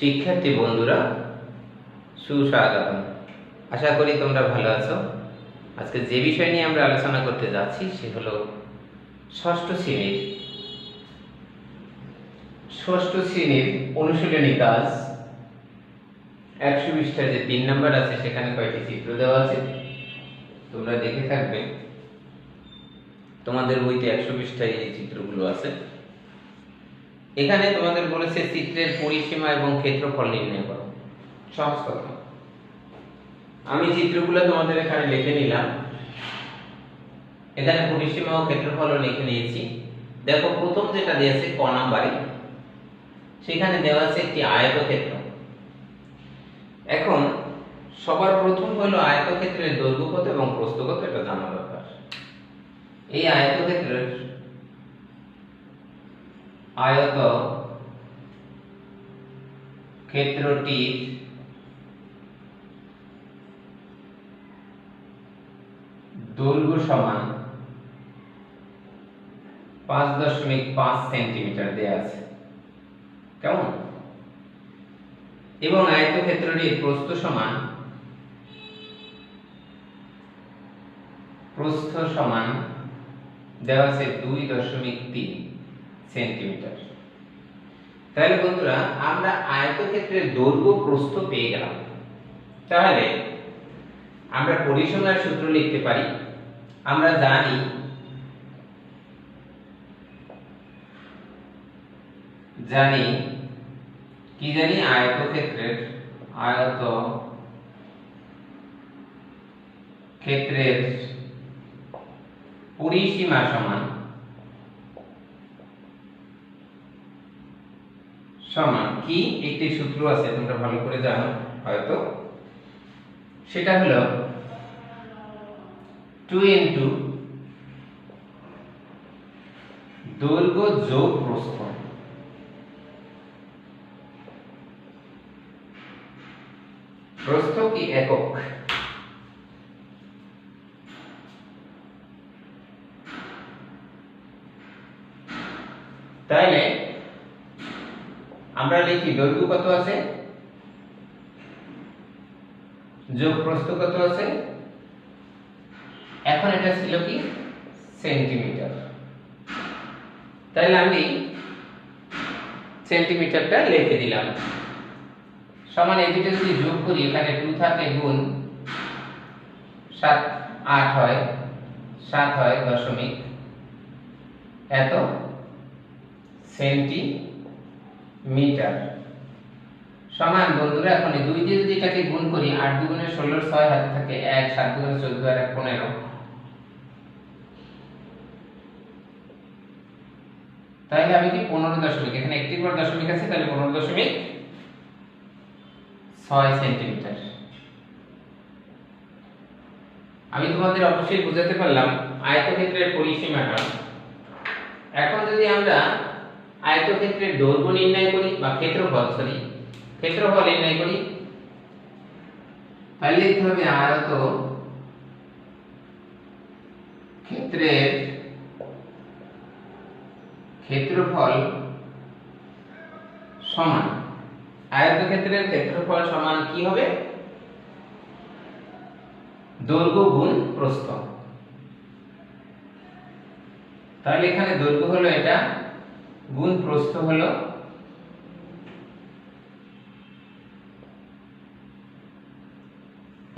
শিক্ষার্থী বন্ধুরা, সুস্বাগতম। আশা করি তোমরা ভালো আছো। আজকে যে বিষয় নিয়ে আমরা আলোচনা করতে যাচ্ছি, সে হলো ষষ্ঠ শ্রেণির। ষষ্ঠ শ্রেণির অনুশীলনী কাজ। একশো বিশটা যে তিন নাম্বার আছে, সেখানে কয়েকটি চিত্র দেওয়া আছে? তোমরা দেখে থাকবে। তোমাদের বইতে একশো বিশটায় এই চিত্রগুলো আছে। এখানে তোমাদের বলেছে চিত্রের পরিসীমা এবং ক্ষেত্রফল নির্ণয় করো। সহজ কথা। আমি চিত্রগুলো তোমাদের এখানে লিখে নিলাম। এখানে পরিসীমা ও ক্ষেত্রফলও লিখে নিয়েছি। দেখো, প্রথম যেটা দিয়েছে ক নাম্বারে, সেখানে দেওয়া আছে একটি আয়তক্ষেত্র। এখন, সবার প্রথম হলো আয়তক্ষেত্রের দৈর্ঘ্য কত এবং প্রস্থ কত এটা জানা দরকার। এই আয়তক্ষেত্রের আয়ত ক্ষেত্রটির দৈর্ঘ্য সমান পাঁচ দশমিক পাঁচ সেন্টিমিটার দেয়া আছে। কেমন? এবং আয়তক্ষেত্রটির প্রস্থ সমান প্রস্থ সমান দেওয়া আছে দুই দশমিক তিন। সেন্টিমিটার। তাহলে বন্ধুরা, আমরা আয়তক্ষেত্রের দৈর্ঘ্য প্রস্থ পেয়ে গেলাম। তাহলে আমরা পরিসীমার সূত্র লিখতে পারি। আমরা জানি জানি কি জানি আয়তক্ষেত্রের আয়ত ক্ষেত্রের পরিসীমা সমান সমান কি? একটি সূত্র আছে, তোমরা ভালো করে জানো, হয়তো। সেটা হলো টু ইন্টু দৈর্ঘ্য যোগ প্রস্থ। প্রস্থ কি একক? তাইলে আমরা লিখি, দৈর্ঘ্য কত আছে? যোগ প্রস্থ কত আছে? এখন এটা ছিল কি? সেন্টিমিটার। তাহলে আমি সেন্টিমিটারটা লিখে দিলাম। সমান এই দুটো যদি যোগ করি, এখানে টু থাকে গুণ সাত, আট হয়, সাত হয় দশমিক। এত সেন্টিমিটার সমান বন্ধুরা, এখন দুই দিয়ে যদি এটাকে গুণ করি, আট দুগুণে ষোলো, ছয় হাতে থাকে এক, সাত দুগুণে চোদ্দ, আর এক পনেরো। তাহলে আমি কি পনেরো দশমিক, এখানে একটি পর দশমিক আছে, তাহলে পনেরো দশমিক ছয় সেন্টিমিটার। আমি তোমাদের অবশ্যই বুঝাতে পারলাম আয়তক্ষেত্রের পরিসীমাটা। এখন যদি আমরা আয়তক্ষেত্রের দৈর্ঘ্য নির্ণয় করি বা ক্ষেত্রফল সরি ক্ষেত্রফল নির্ণয় করি। তাহলে লিখতে হবে আয়ত ক্ষেত্রের ক্ষেত্রফল সমান। আয়তক্ষেত্রের ক্ষেত্রফল সমান কি হবে? দৈর্ঘ্য গুণ প্রস্থ। তাহলে এখানে দৈর্ঘ্য হলো এটা গুণ প্রস্থ হলো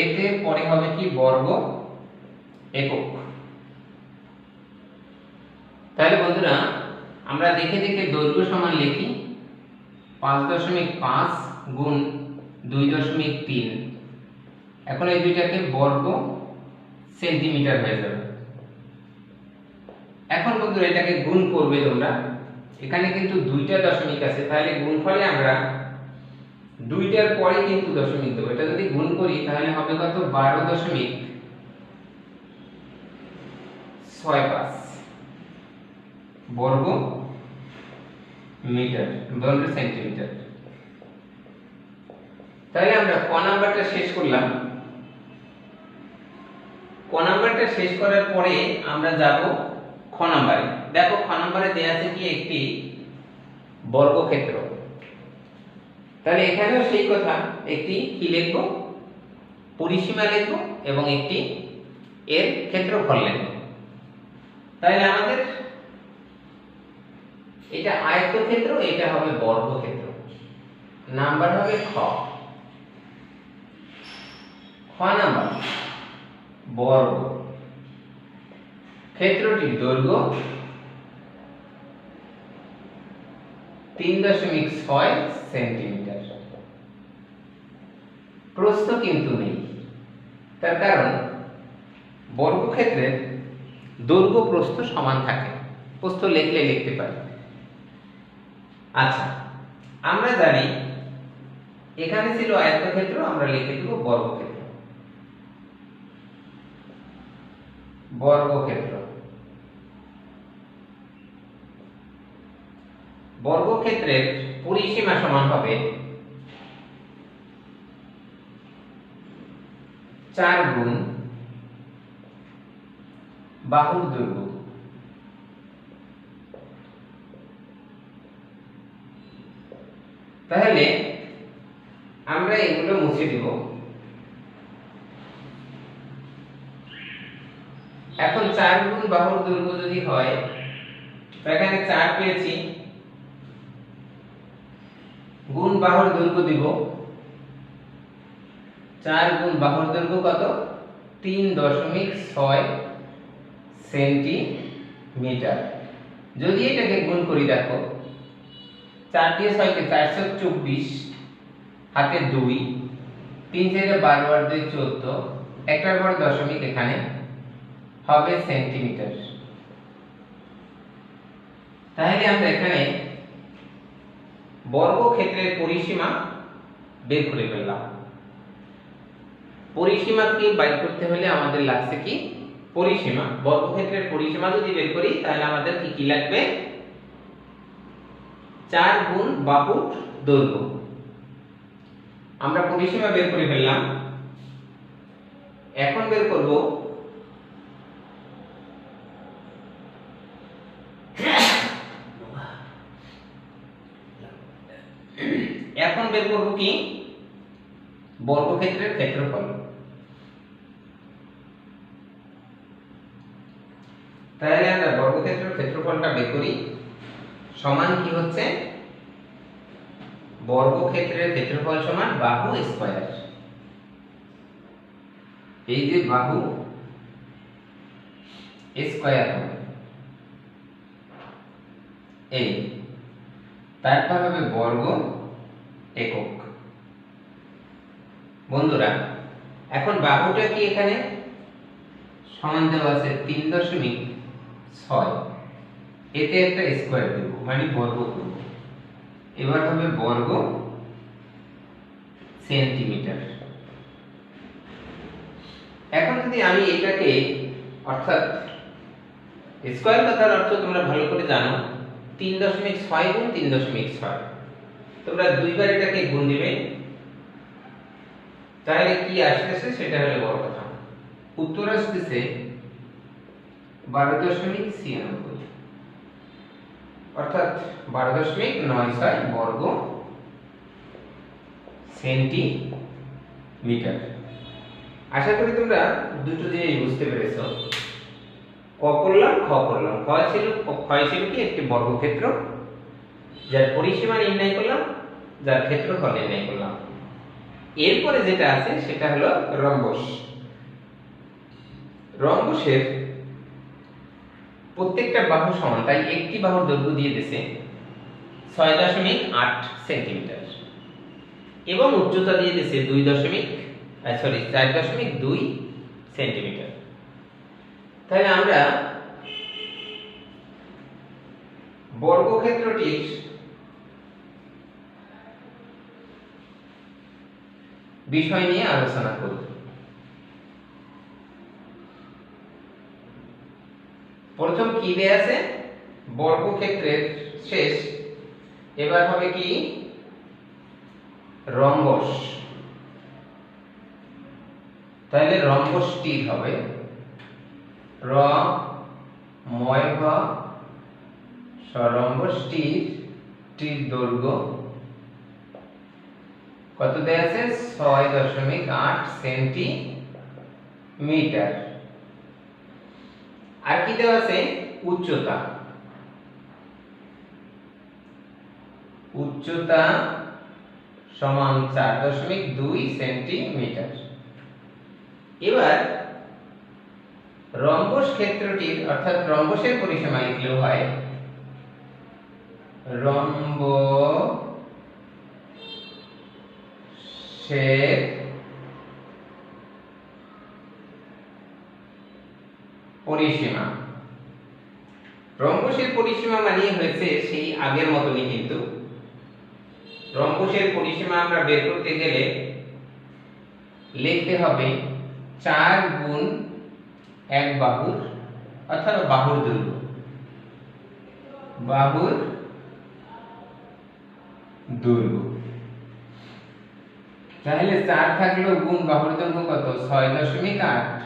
এতে পরে হবে কি বর্গ একক। তাহলে বন্ধুরা, আমরা দেখে দেখে দৈর্ঘ্য সমান লিখি পাঁচ দশমিক পাঁচ গুণ দুই দশমিক তিন। এখন এই দুইটাকে বর্গ সেন্টিমিটার হয়ে যাবে। এখন বন্ধুরা এটাকে গুণ করবে তোমরা। এখানে কিন্তু দুইটা দশমিক আছে, তাহলে গুণফলে আমরা দুইটার পরে কিন্তু দশমিক দেবো। এটা যদি গুণ করি, তাহলে হবে কত? বারো দশমিক ছয় পাঁচ বর্গ মিটার বর্গ সেন্টিমিটার। তাহলে আমরা ক নাম্বারটা শেষ করলাম। ক নাম্বারটা শেষ করার পরে আমরা যাব খ নাম্বারে। নাম্বারে দেয়া আছে কি একটি বর্গক্ষেত্র। তাহলে এখানেও সেই কথা, একটি কি লিখব? পরিসীমা লিখব এবং একটি এর ক্ষেত্রফল লিখব। তাহলে আমাদের এটা আয়তক্ষেত্র, এটা হবে বর্গক্ষেত্র। নাম্বার হবে খ। খ নাম্বার, বর্গ। ক্ষেত্রটির দৈর্ঘ্য তিন দশমিক ছয় সেন্টিমিটার। প্রস্থ কিন্তু নেই। তার কারণ বর্গক্ষেত্রের দৈর্ঘ্য প্রস্থ সমান থাকে। প্রস্থ লিখলে লিখতে পারি। আচ্ছা আমরা জানি এখানে ছিল আয়তক্ষেত্র, আমরা লিখে দেব বর্গক্ষেত্র। বর্গক্ষেত্র। বর্গক্ষেত্রের পরিসীমা সমান হবে চার গুণ বাহুর দৈর্ঘ্য। তাহলে আমরা এগুলো মুছে দিব। এখন চার গুণ বাহুর দৈর্ঘ্য যদি হয় এখানে চার পেয়েছি। গুণ বাহুর দৈর্ঘ্য দিব। চার গুণ বাহুর দৈর্ঘ্য কত? তিন দশমিক ছয় সেন্টিমিটার। যদি এটাকে গুণ করি দেখো, চার দিয়ে ছয়কে চারশো চব্বিশ, হাতে দুই, তিন থেকে বারো আর দুই চোদ্দ, একটার পর দশমিক এখানে হবে সেন্টিমিটার। তাহলে আমরা এখানে বর্গক্ষেত্রের পরিসীমা বের করে ফেললাম। পরিসীমাকে বাইর করতে হলে আমাদের লাগছে কি? পরিসীমা। বর্গক্ষেত্রের পরিসীমা যদি বের করি, তাহলে আমাদের কি কি লাগবে? চার গুণ বাহুর দৈর্ঘ্য। আমরা পরিসীমা বের করে ফেললাম। এখন বের করব এখন বের করব কি? বর্গক্ষেত্রের ক্ষেত্রফল। তাহলে আমরা বর্গক্ষেত্রের ক্ষেত্রফলটা বের করি। সমান কি হচ্ছে? বর্গক্ষেত্রের ক্ষেত্রফল সমান বাহু স্কয়ার। এই যে বাহু স্কয়ার এই। তারপর হবে বর্গ একক। বন্ধুরা, এখন বাহুটা কি এখানে? সমান দেওয়া আছে তিন দশমিক ছয়। এতে একটা স্কোয়ার দেব মানে বর্গ করব। এবার হবে বর্গ সেন্টিমিটার এখন যদি আমি এটাকে, অর্থাৎ স্কোয়ার কথার অর্থ তোমরা ভালো করে জানো, তিন দশমিক ছয় গুণ তিন দশমিক ছয়। তোমরা দুইবার এটাকে গুণ দিবে। তাহলে কি আসতেছে? সেটা হলো বড় কথা। উত্তর আসতেছে বারো দশমিক ছিয়ানব্বই। অর্থাৎ বারো দশমিক নয় ছয় বর্গ সেন্টিমিটার। আশা করি তোমরা দুটো জিনিস বুঝতে পেরেছ। ক করলাম, খ করলাম। খ ছিল ক্ষয় ছিল কি? একটি বর্গক্ষেত্র। যার পরিসীমা নির্ণয় করলাম, যার ক্ষেত্রফল নির্ণয় করলাম। এরপরে যেটা আছে, সেটা হলো রম্বস। রম্বসের প্রত্যেকটা বাহু সমান, তাই একটি বাহুর দৈর্ঘ্য দিয়ে দিয়েছে ছয় দশমিক আট সেন্টিমিটার। এবং উচ্চতা দিয়ে দিয়েছে দুই দশমিক সরি চার দশমিক দুই সেন্টিমিটার। তাহলে আমরা বর্গক্ষেত্রটির বিষয় নিয়ে আলোচনা করব। প্রথম কি দেয়া আছে? বর্গক্ষেত্রের শেষ। এবার হবে কি? রম্বস। তাহলে রম্বসটির হবে র, ময় ভ সরম্বসটির টির দৈর্ঘ্য কত দেয়া আছে? ছয় দশমিক আট সেন্টিমিটার। আর কি দেওয়া আছে? উচ্চতা। উচ্চতা সমান চার দশমিক দুই সেন্টিমিটার। এবার রম্বস ক্ষেত্রটির, অর্থাৎ রম্বসের পরিসীমা লিখলেও হয় রম্ব সের পরিসীমা। রম্বসের পরিসীমা মানিয়ে হয়েছে সেই আগের মতনই কিন্তু। রম্বসের পরিসীমা আমরা বের করতে গেলে লিখতে হবে চার গুণ এক বাহুর, অর্থাৎ বাহুর দৈর্ঘ্য। বাহুর দৈর্ঘ্য তাহলে চার থাকল গুণ বাহুর দৈর্ঘ্য কত? ছয় দশমিক আট।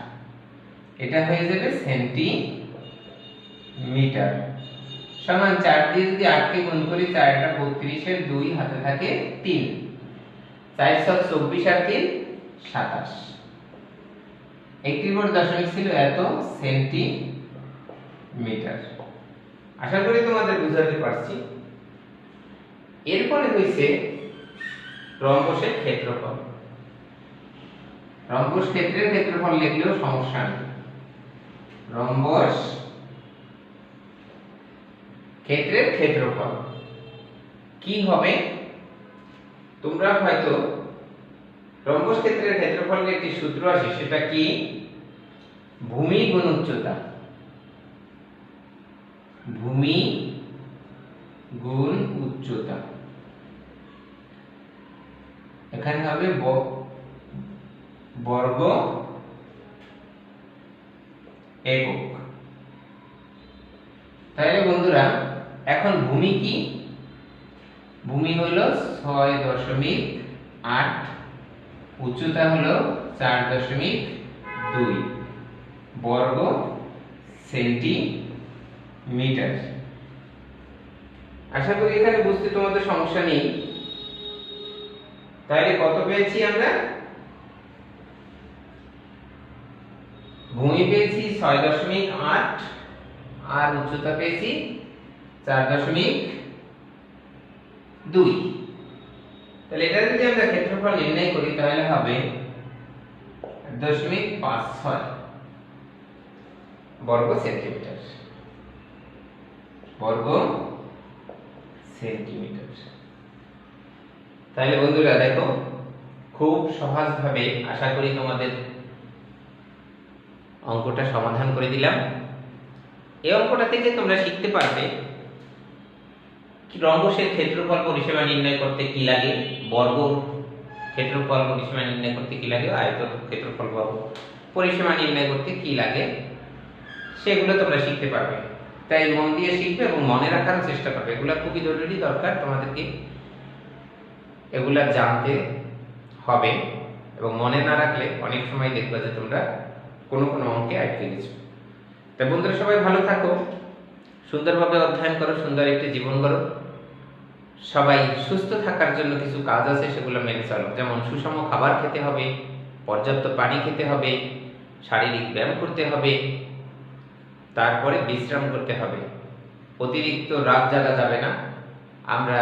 এটা হয়ে যাবে সেন্টিমিটার। সমান চার দিয়ে যদি আটকে গুণ করি, চারটা বত্রিশের দুই হাতে থাকে তিন। চার সব চব্বিশ আর তিন, সাতাশ। একটির পর দশমিক ছিল এত সেন্টিমিটার। আশা করি তোমাদের বুঝাতে পারছি। এরপরে হয়েছে রম্বসের ক্ষেত্রফল। রম্বস ক্ষেত্রের ক্ষেত্রফল লিখলেও সমস্যা নেই। রম্বস ক্ষেত্রের ক্ষেত্রফল। কি হবে? তোমরা হয়তো রম্বস ক্ষেত্রের ক্ষেত্রফলের একটি সূত্র আছে, সেটা কি? ভূমি গুণ উচ্চতা। ভূমি গুণ উচ্চতা। এখানে হবে বর্গ একক। তাহলে বন্ধুরা, এখন ভূমি কি? ভূমি হলো ছয় দশমিক আট, উচ্চতা হলো চার দশমিক দুই, বর্গ সেন্টিমিটার। আশা করি এখানে বুঝতে তোমাদের সমস্যা নেই। তাহলে কত পেয়েছি আমরা? ভূমি পেয়েছি ছয় দশমিক আট, আর উচ্চতা পেয়েছি চার দশমিক দুই। তাহলে এটা যদি আমরা ক্ষেত্রফল নির্ণয় করি, তাহলে হবে দশমিক পাঁচ ছয় বর্গ সেন্টিমিটার। বর্গ সেন্টিমিটার তাহলে বন্ধুরা দেখো, খুব সহজভাবে আশা করি তোমাদের অঙ্কটা সমাধান করে দিলাম। এই অঙ্কটা থেকে তোমরা শিখতে পারবে রম্বসের ক্ষেত্রফল পরিসীমা নির্ণয় করতে কি লাগে, বর্গ ক্ষেত্রফল পরিসীমা নির্ণয় করতে কি লাগে আয়ত ক্ষেত্রফল বর্গ পরিসীমা নির্ণয় করতে কি লাগে, সেগুলো তোমরা শিখতে পারবে। তাই মন দিয়ে শিখবে এবং মনে রাখার চেষ্টা করবে। এগুলো খুবই জরুরি, দরকার, তোমাদেরকে এগুলা জানতে হবে এবং মনে না রাখলে অনেক সময় দেখবে যে তোমরা কোনো কোনো অঙ্কে আটকে গেছো। তাই বন্ধুরা সবাই ভালো থাকো, সুন্দরভাবে অধ্যয়ন করো, সুন্দর একটি জীবন করো সবাই সুস্থ থাকার জন্য কিছু কাজ আছে, সেগুলো মেনে চলো। যেমন সুষম খাবার খেতে হবে, পর্যাপ্ত পানি খেতে হবে, শারীরিক ব্যায়াম করতে হবে তারপরে বিশ্রাম করতে হবে। অতিরিক্ত রাত জাগা যাবে না। আমরা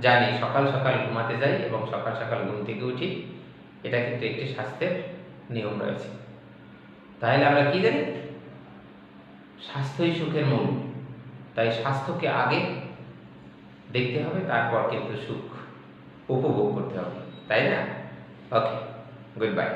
জানি সকাল সকাল ঘুমাতে যাই এবং সকাল সকাল ঘুম থেকে উঠি। এটা কিন্তু একটি স্বাস্থ্যের নিয়ম রয়েছে। তাহলে আমরা কি জানি? স্বাস্থ্যই সুখের মূল। তাই স্বাস্থ্যকে আগে দেখতে হবে, তারপর কিন্তু সুখ উপভোগ করতে হবে। তাই না? Okay good bye